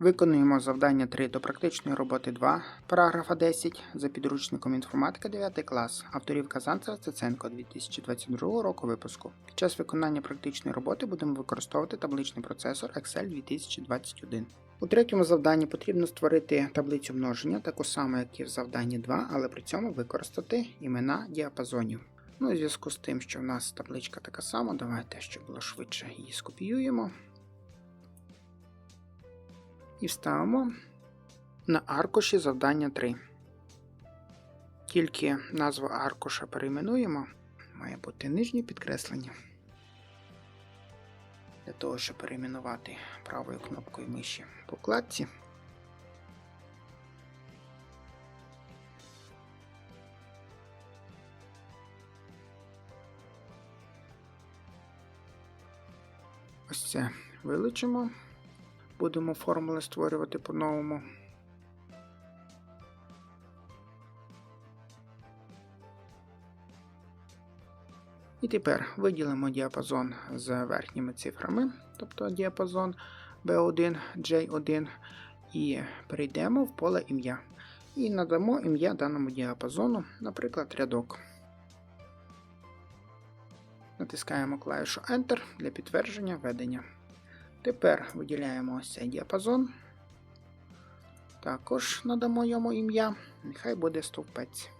Виконуємо завдання 3 до практичної роботи 2, параграфа 10 за підручником інформатика 9 клас, авторів Казанцева Циценко 2022 року випуску. Під час виконання практичної роботи будемо використовувати табличний процесор Excel 2021. У третьому завданні потрібно створити таблицю множення, таку саму, як і в завданні 2, але при цьому використати імена діапазонів. Ну, у зв'язку з тим, що в нас табличка така сама, давайте, щоб було швидше, її скопіюємо і вставимо на аркуші завдання 3. Тільки назву аркуша перейменуємо, має бути нижнє підкреслення. Для того, щоб перейменувати правою кнопкою миші по вкладці. Ось це вилучимо. Будемо формули створювати по-новому. І тепер виділимо діапазон з верхніми цифрами, тобто діапазон B1, J1, і перейдемо в поле ім'я. І надамо ім'я даному діапазону, наприклад, рядок. Натискаємо клавішу Enter для підтвердження введення. Тепер виділяємо ось цей діапазон. Також надамо йому ім'я, нехай буде стовпець.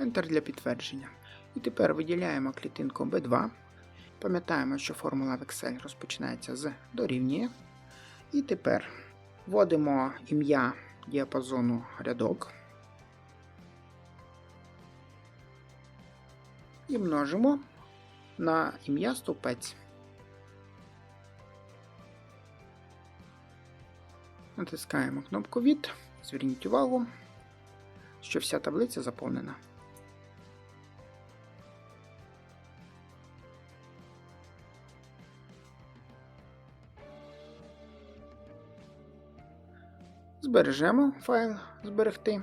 Enter для підтвердження. І тепер виділяємо клітинку B2. Пам'ятаємо, що формула в Excel розпочинається з дорівнює. І тепер вводимо ім'я діапазону рядок. І множимо на ім'я стовпець. Натискаємо кнопку від. Зверніть увагу, що вся таблиця заповнена. Збережемо файл зберегти.